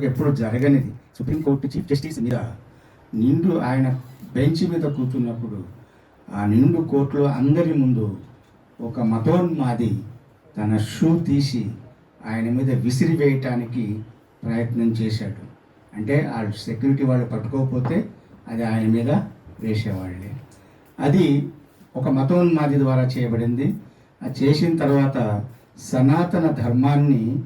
ఎప్పుడు జరగనిది. Supreme court chief justice మీద నిండు ఆయన బెంచ్ మీద కూర్చున్నప్పుడు ఆ నిండు కోర్టులో అందరి ముందు ఒక మతోన్మాది తన షూ తీసి ఆయన మీద విసిరివేయటానికి ప్రయత్నం చేశాడు. అంటే ఆ సెక్యూరిటీ వాళ్ళు పట్టుకోకపోతే అది ఆయన మీద వేసేవాళ్ళే. అది ఒక మతోన్మాది ద్వారా చేయబడింది. అది చేసిన తర్వాత సనాతన ధర్మాన్ని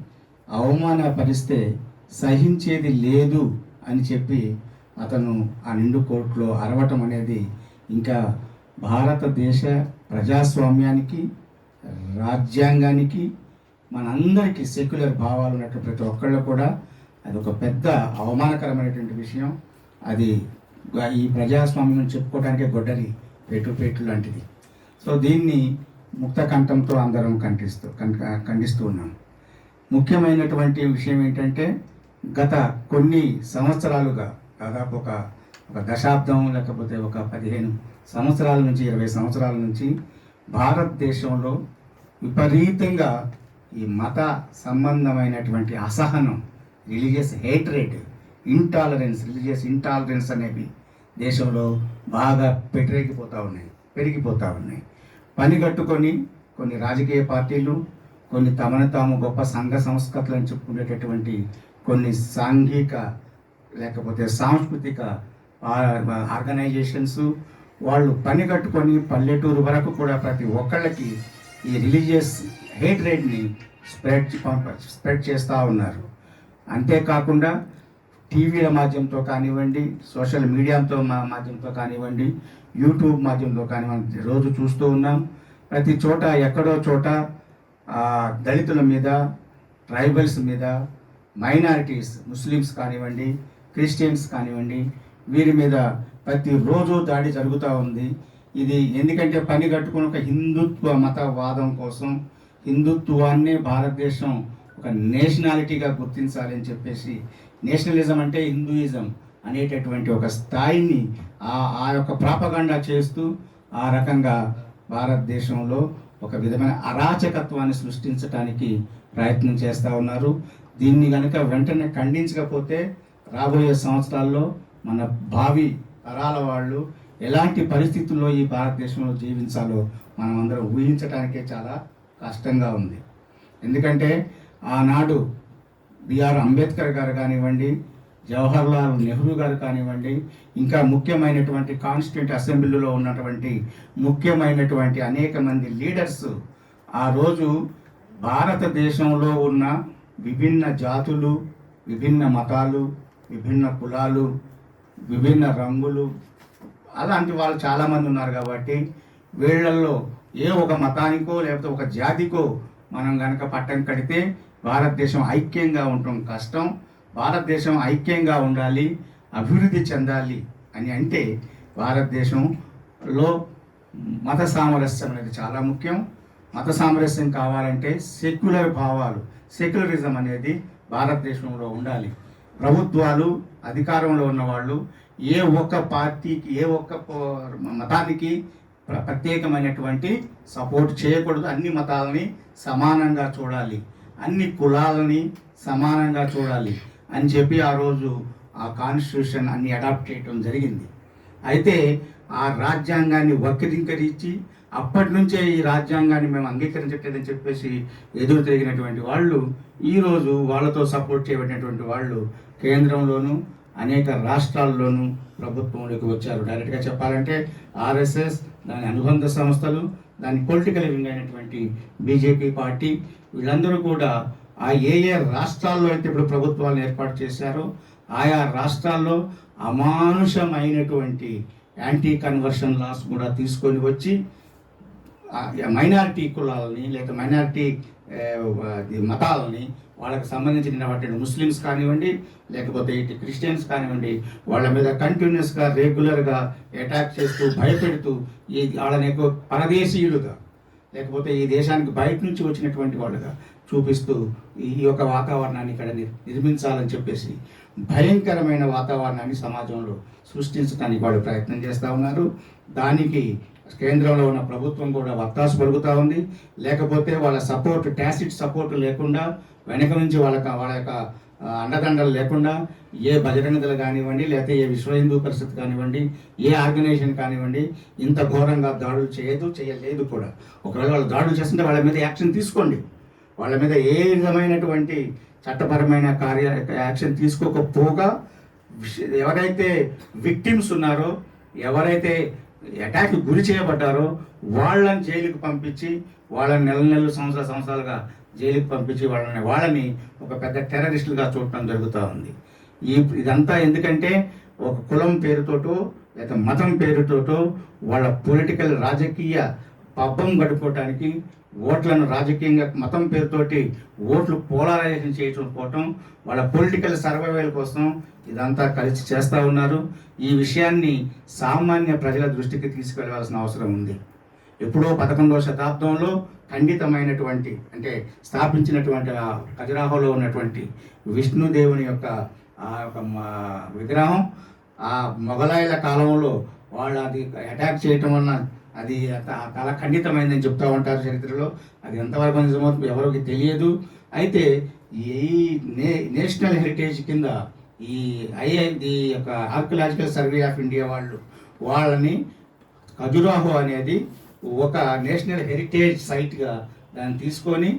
అవమానపరిస్తే సహించేది లేదు అని చెప్పి అతను ఆ నిండు కోర్టులో అరవటం అనేది ఇంకా భారతదేశ ప్రజాస్వామ్యానికి రాజ్యాంగానికి మనందరికీ సెక్యులర్ భావాలు ఉన్నట్టు ప్రతి ఒక్కళ్ళు కూడా అది ఒక పెద్ద అవమానకరమైనటువంటి విషయం. అది ఈ ప్రజాస్వామ్యం చెప్పుకోవడానికే గొడ్డలి పేటు పేటు లాంటిది. సో దీన్ని ముక్త కంఠంతో అందరం ఖండిస్తూ కం- ఖండిస్తూ ఉన్నాం. ముఖ్యమైనటువంటి విషయం ఏంటంటే గత కొన్ని సంవత్సరాలుగా దాదాపు ఒక ఒక దశాబ్దం లేకపోతే ఒక పదిహేను సంవత్సరాల నుంచి ఇరవై సంవత్సరాల నుంచి భారతదేశంలో విపరీతంగా ఈ మత సంబంధమైనటువంటి అసహనం religious hatred intolerance religious intolerance అనేవి దేశంలో బాగా పెట్టరేగిపోతూ ఉన్నాయి పెరిగిపోతూ ఉన్నాయి. పని కట్టుకొని కొన్ని రాజకీయ పార్టీలు కొన్ని తమను తాము గొప్ప సంఘ సంస్కృతులను చెప్పుకునేటటువంటి కొన్ని సాంఘిక లేకపోతే సాంస్కృతిక ఆర్గనైజేషన్స్ వాళ్ళు పని కట్టుకొని పల్లెటూరు వరకు కూడా ప్రతి ఒక్కళ్ళకి ఈ రిలీజియస్ హేట్రేడ్ని స్ప్రెడ్ స్ప్రెడ్ చేస్తూ ఉన్నారు. అంతేకాకుండా టీవీల మాధ్యమంతో కానివ్వండి సోషల్ మీడియాతో మా మాధ్యమంతో కానివ్వండి యూట్యూబ్ మాధ్యమంతో కానివ్వండి రోజు చూస్తూ ఉన్నాం. ప్రతి చోట ఎక్కడో చోట దళితుల మీద ట్రైబల్స్ మీద మైనారిటీస్ ముస్లిమ్స్ కానివ్వండి క్రిస్టియన్స్ కానివ్వండి వీరి మీద ప్రతిరోజు దాడి జరుగుతూ ఉంది. ఇది ఎందుకంటే పని కట్టుకుని ఒక హిందుత్వ మతవాదం కోసం హిందుత్వాన్ని భారతదేశం ఒక నేషనాలిటీగా గుర్తించాలి అని చెప్పేసి నేషనలిజం అంటే హిందూయిజం అనేటటువంటి ఒక స్థాయిని ఆ ఆ యొక్క ప్రాపగండా చేస్తూ ఆ రకంగా భారతదేశంలో ఒక విధమైన అరాచకత్వాన్ని సృష్టించడానికి ప్రయత్నం చేస్తూ ఉన్నారు. దీన్ని కనుక వెంటనే ఖండించకపోతే రాబోయే సంవత్సరాల్లో మన భావి తరాల వాళ్ళు ఎలాంటి పరిస్థితుల్లో ఈ భారతదేశంలో జీవించాలో మనం అందరం ఊహించడానికే చాలా కష్టంగా ఉంది. ఎందుకంటే ఆనాడు బిఆర్ అంబేద్కర్ గారు కానివ్వండి జవహర్లాల్ నెహ్రూ గారు కానివ్వండి ఇంకా ముఖ్యమైనటువంటి కాన్స్టిట్యూంట్ అసెంబ్లీలో ఉన్నటువంటి ముఖ్యమైనటువంటి అనేక మంది లీడర్స్ ఆ రోజు భారతదేశంలో ఉన్న విభిన్న జాతులు విభిన్న మతాలు విభిన్న కులాలు విభిన్న రంగులు. అలాంటి వాళ్ళు చాలామంది ఉన్నారు కాబట్టి వీళ్ళల్లో ఏ ఒక మతానికో లేకపోతే ఒక జాతికో మనం కనుక పట్టం కడితే భారతదేశం ఐక్యంగా ఉండటం కష్టం. భారతదేశం ఐక్యంగా ఉండాలి అభివృద్ధి చెందాలి అని అంటే భారతదేశంలో మత సామరస్యం అనేది చాలా ముఖ్యం. మత సామరస్యం కావాలంటే సెక్యులర్ భావాలు సెక్యులరిజం అనేది భారతదేశంలో ఉండాలి. ప్రభుత్వాలు అధికారంలో ఉన్నవాళ్ళు ఏ ఒక్క పార్టీకి ఏ ఒక్క మతానికి ప్ర- ప్రత్యేకమైనటువంటి సపోర్ట్ చేయకూడదు. అన్ని మతాలని సమానంగా చూడాలి. అన్ని కులాలని సమానంగా చూడాలి అని చెప్పి ఆ రోజు ఆ కాన్స్టిట్యూషన్ అన్ని అడాప్ట్ చేయడం జరిగింది. అయితే ఆ రాజ్యాంగాన్ని వక్రీకరించి అప్పటి నుంచే ఈ రాజ్యాంగాన్ని మేము అంగీకరించట్లేదని చెప్పేసి ఎదురు తిరిగినటువంటి వాళ్ళు ఈరోజు వాళ్ళతో సపోర్ట్ చేయబడినటువంటి వాళ్ళు కేంద్రంలోనూ అనేక రాష్ట్రాల్లోనూ ప్రభుత్వంలోకి వచ్చారు. డైరెక్ట్గా చెప్పాలంటే ఆర్ఎస్ఎస్ దాని అనుబంధ సంస్థలు దాని పొలిటికల్ వింగ్ అయినటువంటి బీజేపీ పార్టీ వీళ్ళందరూ కూడా ఆ ఏ ఏ రాష్ట్రాల్లో అయితే ఇప్పుడు ప్రభుత్వాలను ఏర్పాటు చేశారో ఆయా రాష్ట్రాల్లో అమానుషమైనటువంటి యాంటీ కన్వర్షన్ లాస్ కూడా తీసుకొని వచ్చి మైనారిటీ కులాలని లేదా మైనారిటీ మతాలని వాళ్ళకి సంబంధించినటువంటి ముస్లిమ్స్ కానివ్వండి లేకపోతే ఇటు క్రిస్టియన్స్ కానివ్వండి వాళ్ళ మీద కంటిన్యూస్గా రెగ్యులర్గా అటాక్ చేస్తూ భయపెడుతూ ఈ వాళ్ళని ఎక్కువ పరదేశీయులుగా లేకపోతే ఈ దేశానికి బయట నుంచి వచ్చినటువంటి వాళ్ళుగా చూపిస్తూ ఈ యొక్క వాతావరణాన్ని ఇక్కడ నిర్మించాలని చెప్పేసి భయంకరమైన వాతావరణాన్ని సమాజంలో సృష్టించడానికి వాళ్ళు ప్రయత్నం చేస్తూ ఉన్నారు. దానికి కేంద్రంలో ఉన్న ప్రభుత్వం కూడా వత్తాసు పలుకుతూ ఉంది. లేకపోతే వాళ్ళ సపోర్ట్ టాసిట్ సపోర్ట్ లేకుండా వెనక నుంచి వాళ్ళ వాళ్ళ యొక్క అండదండలు లేకుండా ఏ బజరంగ దళ కానివ్వండి లేకపోతే ఏ విశ్వ హిందూ పరిషత్ కానివ్వండి ఏ ఆర్గనైజేషన్ కానివ్వండి ఇంత ఘోరంగా దాడులు చేయదు చేయలేదు కూడా. ఒకవేళ వాళ్ళు దాడులు చేస్తుంటే వాళ్ళ మీద యాక్షన్ తీసుకోండి. వాళ్ళ మీద ఏ విధమైనటువంటి చట్టపరమైన కార్య యాక్షన్ తీసుకోకపోగా ఎవరైతే విక్టిమ్స్ ఉన్నారో ఎవరైతే అటాక్ గురి చేయబడ్డారో వాళ్ళని జైలుకి పంపించి వాళ్ళని నెల నెలలు సంవత్సరాల సంవత్సరాలుగా జైలుకి పంపించి వాళ్ళని వాళ్ళని ఒక పెద్ద టెర్రరిస్టులుగా చూడటం జరుగుతూ ఉంది. ఈ ఇదంతా ఎందుకంటే ఒక కులం పేరుతోటో లేదా మతం పేరుతోటో వాళ్ళ పొలిటికల్ రాజకీయ పబ్బం గడుపుకోవటానికి ఓట్లను రాజకీయంగా మతం పేరుతోటి ఓట్లు పోలరైజేషన్ చేయటం పోవటం వాళ్ళ పొలిటికల్ సర్వైవల్ కోసం ఇదంతా కలిసి చేస్తూ ఉన్నారు. ఈ విషయాన్ని సామాన్య ప్రజల దృష్టికి తీసుకెళ్ళవలసిన అవసరం ఉంది. ఎప్పుడో పదకొండవ శతాబ్దంలో ఖండితమైనటువంటి అంటే స్థాపించినటువంటి ఆ ఖజురాహోలో ఉన్నటువంటి విష్ణుదేవుని యొక్క ఆ యొక్క విగ్రహం ఆ మొఘలాయుల కాలంలో వాళ్ళు అది అటాక్ చేయటం వలన అది చాలా ఖండితమైందని చెప్తూ ఉంటారు చరిత్రలో. అది ఎంతవరకు నిజమో ఎవరికి తెలియదు. అయితే ఈ నే నేషనల్ హెరిటేజ్ కింద ఈ ఐఐ ది యొక్క ఆర్కియలాజికల్ సర్వే ఆఫ్ ఇండియా వాళ్ళు వాళ్ళని ఖజురాహో అనేది ఒక నేషనల్ హెరిటేజ్ సైట్గా దాన్ని తీసుకొని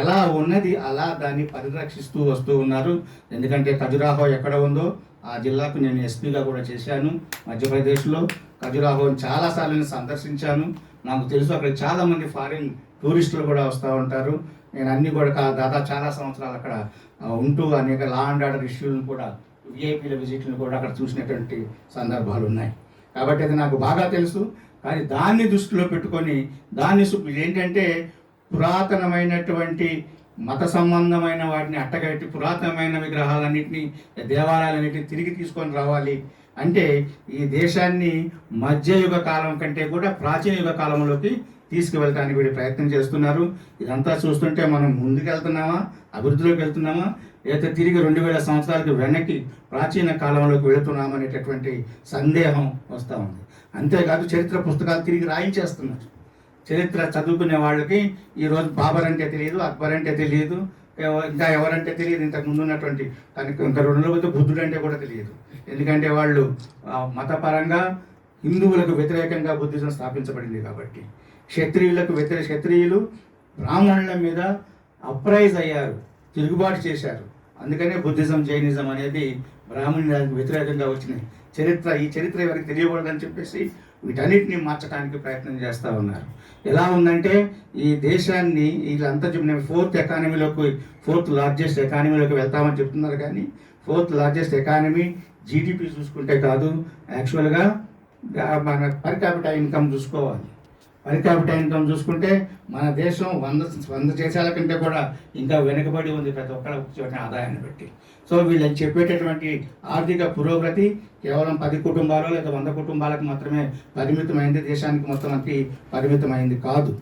ఎలా ఉన్నది అలా దాన్ని పరిరక్షిస్తూ వస్తూ ఉన్నారు. ఎందుకంటే ఖజురాహో ఎక్కడ ఉందో ఆ జిల్లాకు నేను ఎస్పీగా కూడా చేశాను. మధ్యప్రదేశ్లో ఖజురాహోని చాలాసార్లు నేను సందర్శించాను. నాకు తెలుసు అక్కడ చాలామంది ఫారిన్ టూరిస్టులు కూడా వస్తూ ఉంటారు. నేను అన్ని కూడా దాదాపు చాలా సంవత్సరాలు అక్కడ ఉంటూ అనేక లా అండ్ ఆర్డర్ ఇష్యూలను కూడా విఐపీల విజిట్లను కూడా అక్కడ చూసినటువంటి సందర్భాలు ఉన్నాయి. కాబట్టి అది నాకు బాగా తెలుసు. కానీ దాన్ని దృష్టిలో పెట్టుకొని దాన్ని ఏంటంటే పురాతనమైనటువంటి మత సంబంధమైన వాటిని అట్టగట్టి పురాతనమైన విగ్రహాలన్నింటినీ దేవాలయాలన్నింటినీ తిరిగి తీసుకొని రావాలి. అంటే ఈ దేశాన్ని మధ్యయుగ కాలం కంటే కూడా ప్రాచీన యుగ కాలంలోకి తీసుకువెళ్ళడానికి వీళ్ళు ప్రయత్నం చేస్తున్నారు. ఇదంతా చూస్తుంటే మనం ముందుకు వెళ్తున్నామా అభివృద్ధిలోకి వెళ్తున్నామా? లేదా తిరిగి రెండు వేల సంవత్సరాలకు వెనక్కి ప్రాచీన కాలంలోకి వెళుతున్నామనేటటువంటి సందేహం వస్తూ ఉంది. అంతేకాదు చరిత్ర పుస్తకాలు తిరిగి రాయించేస్తున్నారు. చరిత్ర చదువుకునే వాళ్ళకి ఈరోజు బాబర్ అంటే తెలియదు అక్బర్ అంటే తెలియదు ఇంకా ఎవరంటే తెలియదు ఇంతకు ముందు ఉన్నటువంటి దానికి ఇంకా రెండు రోజులు బుద్ధుడు అంటే కూడా తెలియదు. ఎందుకంటే వాళ్ళు మతపరంగా హిందువులకు వ్యతిరేకంగా బుద్ధిజం స్థాపించబడింది కాబట్టి. క్షత్రియులకు వ్యతిరేక క్షత్రియులు బ్రాహ్మణుల మీద అప్రైజ్ అయ్యారు తిరుగుబాటు చేశారు. అందుకనే బుద్ధిజం జైనిజం అనేది బ్రాహ్మణులకు వ్యతిరేకంగా వచ్చినాయి. చరిత్ర ఈ చరిత్ర ఎవరికి తెలియకూడదని చెప్పేసి వీటన్నిటిని మార్చడానికి ప్రయత్నం చేస్తూ ఉన్నారు. ఎలా ఉందంటే ఈ దేశాన్ని వీళ్ళంతా చెప్పిన ఫోర్త్ ఎకానమీలోకి ఫోర్త్ లార్జెస్ట్ ఎకానమీలోకి వెళ్తామని చెప్తున్నారు కానీ ఫోర్త్ లార్జెస్ట్ ఎకానమీ జీడిపి చూసుకుంటే కాదు యాక్చువల్గా మన పర్ క్యాపిటల్ ఇన్కమ్ చూసుకోవాలి. పర్ క్యాపిటల్ ఇన్కమ్ చూసుకుంటే మన దేశం వంద వంద దేశాల కంటే కూడా ఇంకా వెనుకబడి ఉంది ప్రతి ఒక్కళ్ళ చోట ఆదాయాన్ని బట్టి. సో వీళ్ళు చెప్పేటటువంటి ఆర్థిక పురోగతి కేవలం పది కుటుంబాలు లేదా వంద కుటుంబాలకు మాత్రమే పరిమితమైంది దేశానికి మొత్తానికి పరిమితమైంది కాదు.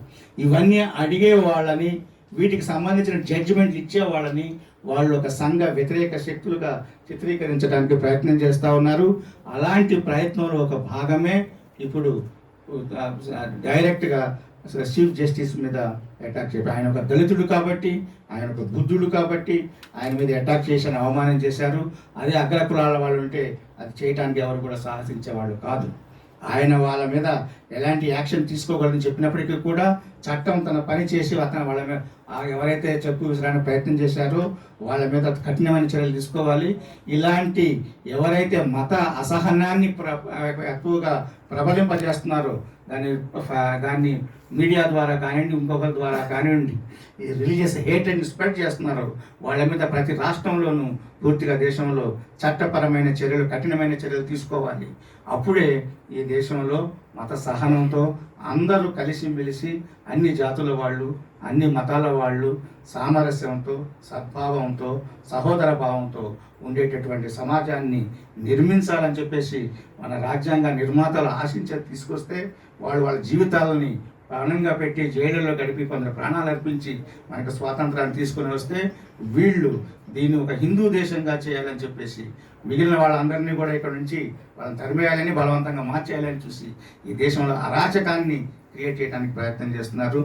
ఇవన్నీ అడిగే వాళ్ళని వీటికి సంబంధించిన జడ్జిమెంట్లు ఇచ్చే వాళ్ళని వాళ్ళు ఒక సంఘ వ్యతిరేక శక్తులుగా చిత్రీకరించడానికి ప్రయత్నం చేస్తూ ఉన్నారు. అలాంటి ప్రయత్నంలో ఒక భాగమే ఇప్పుడు డైరెక్ట్గా చీఫ్ జస్టిస్ మీద అటాక్ చేశారు ఆయన ఒక దళితుడు కాబట్టి ఆయన ఒక బుద్ధుడు కాబట్టి ఆయన మీద అటాక్ చేశారు అవమానం చేశారు. అదే అగ్ర కులాల వాళ్ళు ఉంటే అది చేయటానికి ఎవరు కూడా సాహసించేవాళ్ళు కాదు. ఆయన వాళ్ళ మీద ఎలాంటి యాక్షన్ తీసుకోగలని చెప్పినప్పటికీ కూడా చట్టం తన పని చేసి అతను వాళ్ళ మీద ఎవరైతే చెప్పు విసరానికి ప్రయత్నం చేశారో వాళ్ళ మీద కఠినమైన చర్యలు తీసుకోవాలి. ఇలాంటి ఎవరైతే మత అసహనాన్ని ప్ర ఎక్కువగా ప్రబలింపజేస్తున్నారో దాన్ని దాన్ని మీడియా ద్వారా కానివ్వండి ఇంకొకరి ద్వారా కానివ్వండి ఈ రిలీజియస్ హేట్ అండ్ స్ప్రెడ్ చేస్తున్నారు. వాళ్ళ మీద ప్రతి రాష్ట్రంలోనూ పూర్తిగా దేశంలో చట్టపరమైన చర్యలు కఠినమైన చర్యలు తీసుకోవాలి. అప్పుడే ఈ దేశంలో మత సహనంతో అందరూ కలిసిమెలిసి అన్ని జాతుల వాళ్ళు అన్ని మతాల వాళ్ళు సామరస్యంతో సద్భావంతో సహోదర భావంతో ఉండేటటువంటి సమాజాన్ని నిర్మించాలని చెప్పేసి మన రాజ్యాంగ నిర్మాతలు ఆశించే తీసుకొస్తే వాళ్ళు వాళ్ళ జీవితాలని ప్రాణంగా పెట్టి జైళ్ళలో గడిపి కొందరు ప్రాణాలు అర్పించి మనకు స్వాతంత్రాన్ని తీసుకొని వస్తే వీళ్ళు దీన్ని ఒక హిందూ దేశంగా చేయాలని చెప్పేసి మిగిలిన వాళ్ళందరినీ కూడా ఇక్కడ నుంచి వాళ్ళని తరిమేయాలని బలవంతంగా మార్చేయాలని చూసి ఈ దేశంలో అరాచకాన్ని క్రియేట్ చేయడానికి ప్రయత్నం చేస్తున్నారు.